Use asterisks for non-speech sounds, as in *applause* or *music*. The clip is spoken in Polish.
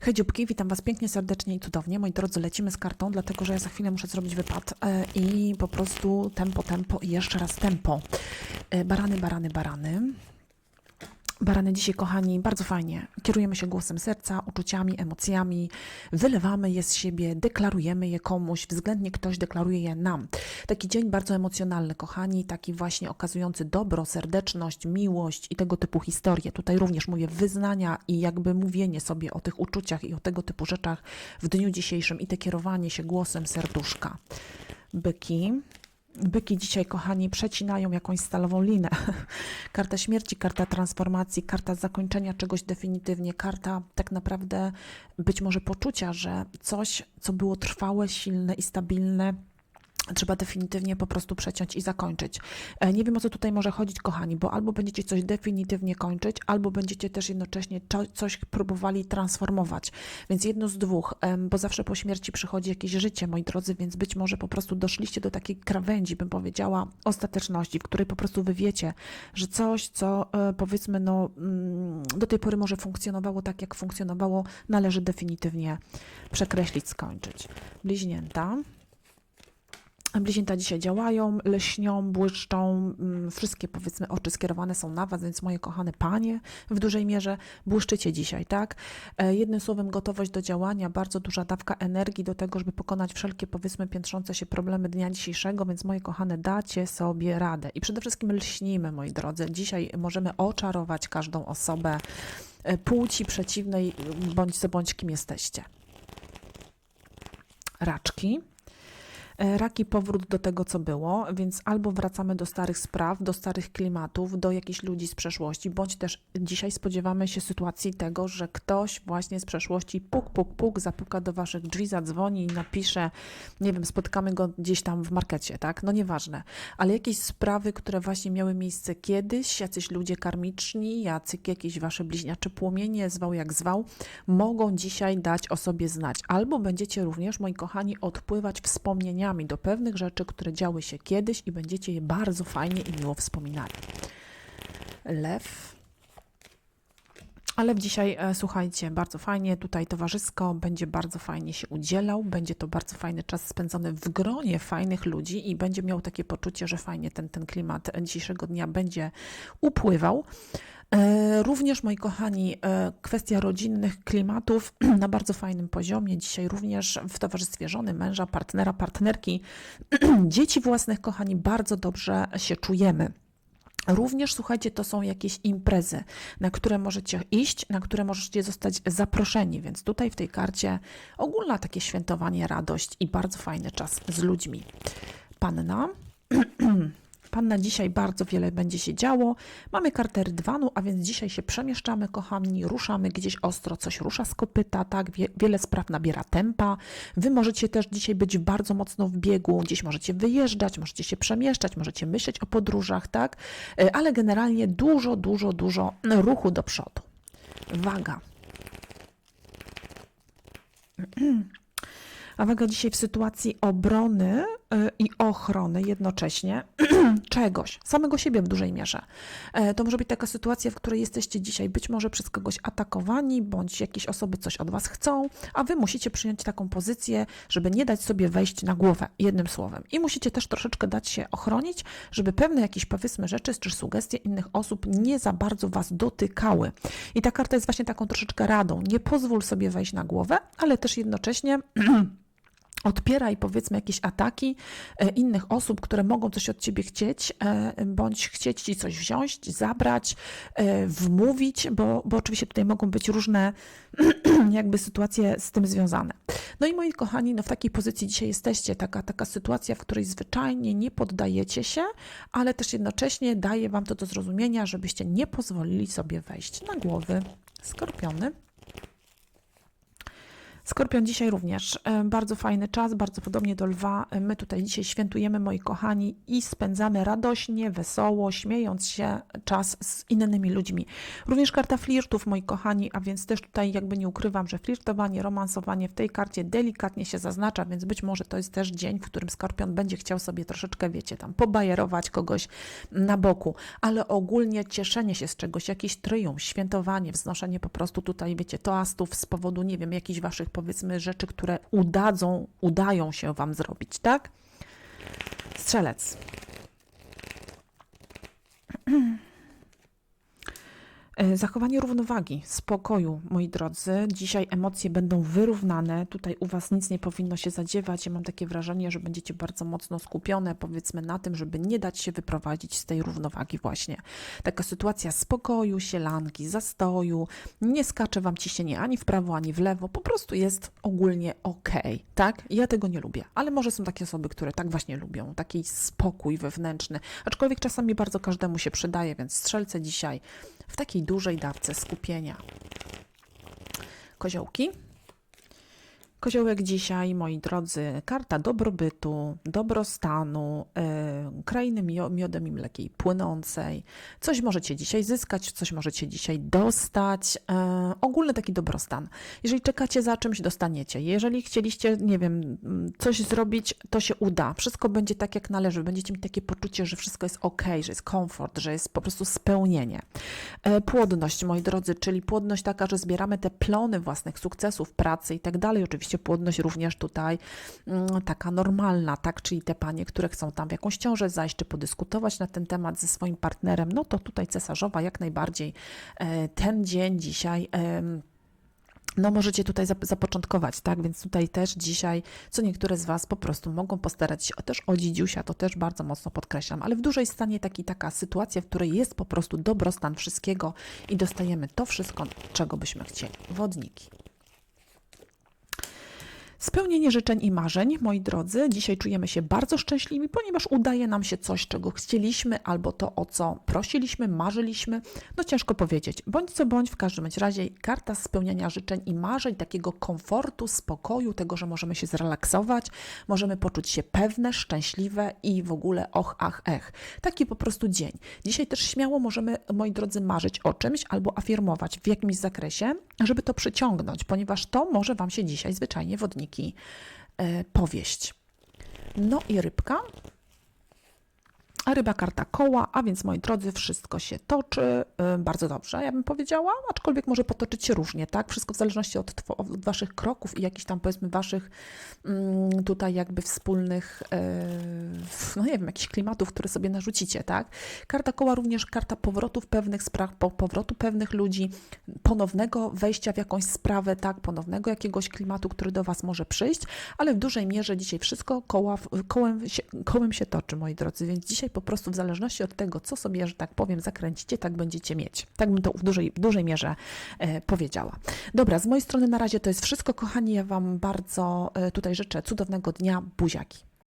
Hej dzióbki, witam Was pięknie, serdecznie i cudownie. Moi drodzy, lecimy z kartą, dlatego że ja za chwilę muszę zrobić wypad e, i po prostu tempo, tempo i jeszcze raz tempo. E, barany, barany, barany. Barany dzisiaj, kochani, bardzo fajnie. Kierujemy się głosem serca, uczuciami, emocjami, wylewamy je z siebie, deklarujemy je komuś, względnie ktoś deklaruje je nam. Taki dzień bardzo emocjonalny, kochani, taki właśnie okazujący dobro, serdeczność, miłość i tego typu historie. Tutaj również mówię wyznania i jakby mówienie sobie o tych uczuciach i o tego typu rzeczach w dniu dzisiejszym i te kierowanie się głosem serduszka. Byki. Byki dzisiaj, kochani, przecinają jakąś stalową linę. *laughs* karta śmierci, karta transformacji, karta zakończenia czegoś definitywnie, karta tak naprawdę być może poczucia, że coś, co było trwałe, silne i stabilne, trzeba definitywnie po prostu przeciąć i zakończyć. E, Nie wiem o co tutaj może chodzić, kochani, bo albo będziecie coś definitywnie kończyć, albo będziecie też jednocześnie coś próbowali transformować. Więc jedno z dwóch, bo zawsze po śmierci przychodzi jakieś życie, moi drodzy, więc być może po prostu doszliście do takiej krawędzi, bym powiedziała, ostateczności, w której po prostu wy wiecie, że coś, co e, powiedzmy, no, mm, do tej pory może funkcjonowało tak, jak funkcjonowało, należy definitywnie przekreślić, skończyć. Bliźnięta. Bliźnięta dzisiaj działają, leśnią, błyszczą, mm, wszystkie powiedzmy oczy skierowane są na Was, więc moje kochane panie, w dużej mierze błyszczycie dzisiaj, tak? E, Jednym słowem gotowość do działania, bardzo duża dawka energii do tego, żeby pokonać wszelkie powiedzmy piętrzące się problemy dnia dzisiejszego, więc moje kochane dacie sobie radę. I przede wszystkim lśnimy, moi drodzy. Dzisiaj możemy oczarować każdą osobę e, płci przeciwnej, bądź co bądź kim jesteście. Raczki. E, Raki powrót do tego, co było, więc albo wracamy do starych spraw, do starych klimatów, do jakichś ludzi z przeszłości, bądź też dzisiaj spodziewamy się sytuacji tego, że ktoś właśnie z przeszłości puk, puk, puk zapuka do waszych drzwi, zadzwoni i napisze, nie wiem, spotkamy go gdzieś tam w markecie, tak? No nieważne, ale jakieś sprawy, które właśnie miały miejsce kiedyś, jacyś ludzie karmiczni, jacy jakieś wasze bliźniacze płomienie, zwał jak zwał, mogą dzisiaj dać o sobie znać. Albo będziecie również, moi kochani, odpływać wspomnieniami do pewnych rzeczy, które działy się kiedyś i będziecie je bardzo fajnie i miło wspominali. Lew. Ale dzisiaj, e, słuchajcie, bardzo fajnie, tutaj towarzysko będzie bardzo fajnie się udzielał, będzie to bardzo fajny czas spędzony w gronie fajnych ludzi i będzie miał takie poczucie, że fajnie ten, ten klimat dzisiejszego dnia będzie upływał. E, Również, moi kochani, e, kwestia rodzinnych klimatów *clears throat* na bardzo fajnym poziomie. Dzisiaj również w towarzystwie żony, męża, partnera, partnerki, *clears throat* dzieci własnych, kochani, bardzo dobrze się czujemy. Również, słuchajcie, to są jakieś imprezy, na które możecie iść, na które możecie zostać zaproszeni, więc tutaj w tej karcie ogólna takie świętowanie, radość i bardzo fajny czas z ludźmi. Panna. *clears throat* Panna dzisiaj bardzo wiele będzie się działo. Mamy kartę rydwanu, a więc dzisiaj się przemieszczamy, kochani, ruszamy gdzieś ostro, coś rusza z kopyta, tak? Wie, wiele spraw nabiera tempa. Wy możecie też dzisiaj być bardzo mocno w biegu, gdzieś możecie wyjeżdżać, możecie się przemieszczać, możecie myśleć o podróżach, tak? E, Ale generalnie dużo, dużo, dużo ruchu do przodu. Waga. *clears throat* A waga dzisiaj w sytuacji obrony i ochrony jednocześnie *clears throat* czegoś, samego siebie w dużej mierze. E, To może być taka sytuacja, w której jesteście dzisiaj być może przez kogoś atakowani, bądź jakieś osoby coś od was chcą, a wy musicie przyjąć taką pozycję, żeby nie dać sobie wejść na głowę, jednym słowem. I musicie też troszeczkę dać się ochronić, żeby pewne jakieś powiedzmy rzeczy czy sugestie innych osób nie za bardzo was dotykały. I ta karta jest właśnie taką troszeczkę radą. Nie pozwól sobie wejść na głowę, ale też jednocześnie *clears throat* odpieraj powiedzmy jakieś ataki e, innych osób, które mogą coś od ciebie chcieć, e, bądź chcieć ci coś wziąć, zabrać, e, wmówić, bo, bo oczywiście tutaj mogą być różne *clears throat* jakby sytuacje z tym związane. No i moi kochani, no w takiej pozycji dzisiaj jesteście, taka, taka sytuacja, w której zwyczajnie nie poddajecie się, ale też jednocześnie daje wam to do zrozumienia, żebyście nie pozwolili sobie wejść na głowy. Skorpiony. Skorpion dzisiaj również e, bardzo fajny czas, bardzo podobnie do lwa. E, My tutaj dzisiaj świętujemy, moi kochani, i spędzamy radośnie, wesoło, śmiejąc się czas z innymi ludźmi. Również karta flirtów, moi kochani, a więc też tutaj jakby nie ukrywam, że flirtowanie, romansowanie w tej karcie delikatnie się zaznacza, więc być może to jest też dzień, w którym Skorpion będzie chciał sobie troszeczkę, wiecie, tam pobajerować kogoś na boku, ale ogólnie cieszenie się z czegoś, jakiś triumf, świętowanie, wznoszenie po prostu tutaj, wiecie, toastów z powodu, nie wiem, jakichś waszych powiedzmy rzeczy, które udadzą, udają się wam zrobić, tak? Strzelec. *clears throat* E, Zachowanie równowagi, spokoju, moi drodzy. Dzisiaj emocje będą wyrównane. Tutaj u Was nic nie powinno się zadziewać. Ja mam takie wrażenie, że będziecie bardzo mocno skupione, powiedzmy, na tym, żeby nie dać się wyprowadzić z tej równowagi, właśnie. Taka sytuacja spokoju, sielanki, zastoju. Nie skacze Wam ciśnienie ani w prawo, ani w lewo. Po prostu jest ogólnie ok, tak? Ja tego nie lubię, ale może są takie osoby, które tak właśnie lubią. Taki spokój wewnętrzny. Aczkolwiek czasami bardzo każdemu się przydaje, więc strzelce dzisiaj w takiej dużej dawce skupienia. Koziołki. Koziołek dzisiaj, moi drodzy, karta dobrobytu, dobrostanu, yy, krainy mio- miodem i mlekiej płynącej. Coś możecie dzisiaj zyskać, coś możecie dzisiaj dostać. Yy, ogólny taki dobrostan. Jeżeli czekacie za czymś, dostaniecie. Jeżeli chcieliście, nie wiem, coś zrobić, to się uda. Wszystko będzie tak, jak należy. Będziecie mieć takie poczucie, że wszystko jest ok, że jest komfort, że jest po prostu spełnienie. E, Płodność, moi drodzy, czyli płodność taka, że zbieramy te plony własnych sukcesów, pracy i tak dalej. Oczywiście płodność również tutaj mm, taka normalna, tak? Czyli te panie, które chcą tam w jakąś ciążę zajść, czy podyskutować na ten temat ze swoim partnerem, no to tutaj cesarzowa jak najbardziej e, ten dzień dzisiaj. no możecie tutaj zap- zapoczątkować, tak? Więc tutaj też dzisiaj, co niektóre z Was po prostu mogą postarać się też o dzidziusia, to też bardzo mocno podkreślam, ale w dużej stanie taki, taka sytuacja, w której jest po prostu dobrostan wszystkiego i dostajemy to wszystko, czego byśmy chcieli. Wodniki. Spełnienie życzeń i marzeń, moi drodzy. Dzisiaj czujemy się bardzo szczęśliwi, ponieważ udaje nam się coś, czego chcieliśmy, albo to, o co prosiliśmy, marzyliśmy. No ciężko powiedzieć. Bądź co bądź, w każdym razie karta spełniania życzeń i marzeń, takiego komfortu, spokoju, tego, że możemy się zrelaksować, możemy poczuć się pewne, szczęśliwe i w ogóle och, ach, ech. Taki po prostu dzień. Dzisiaj też śmiało możemy, moi drodzy, marzyć o czymś albo afirmować w jakimś zakresie, żeby to przyciągnąć, ponieważ to może Wam się dzisiaj zwyczajnie wodniki e, powieść. No i rybka. A ryba karta koła, a więc moi drodzy, wszystko się toczy y, bardzo dobrze, ja bym powiedziała, aczkolwiek może potoczyć się różnie, tak? Wszystko w zależności od, od waszych kroków i jakichś tam powiedzmy waszych mm, tutaj jakby wspólnych, y, no nie wiem, jakichś klimatów, które sobie narzucicie, tak? Karta koła również karta powrotów pewnych spraw, po, powrotu pewnych ludzi, ponownego wejścia w jakąś sprawę, tak? Ponownego jakiegoś klimatu, który do was może przyjść, ale w dużej mierze dzisiaj wszystko koła, kołem, się, kołem się toczy, moi drodzy, więc dzisiaj po prostu w zależności od tego, co sobie, że tak powiem, zakręcicie, tak będziecie mieć. Tak bym to w dużej, w dużej mierze e, powiedziała. Dobra, z mojej strony na razie to jest wszystko, kochani. Ja Wam bardzo e, tutaj życzę cudownego dnia. Buziaki.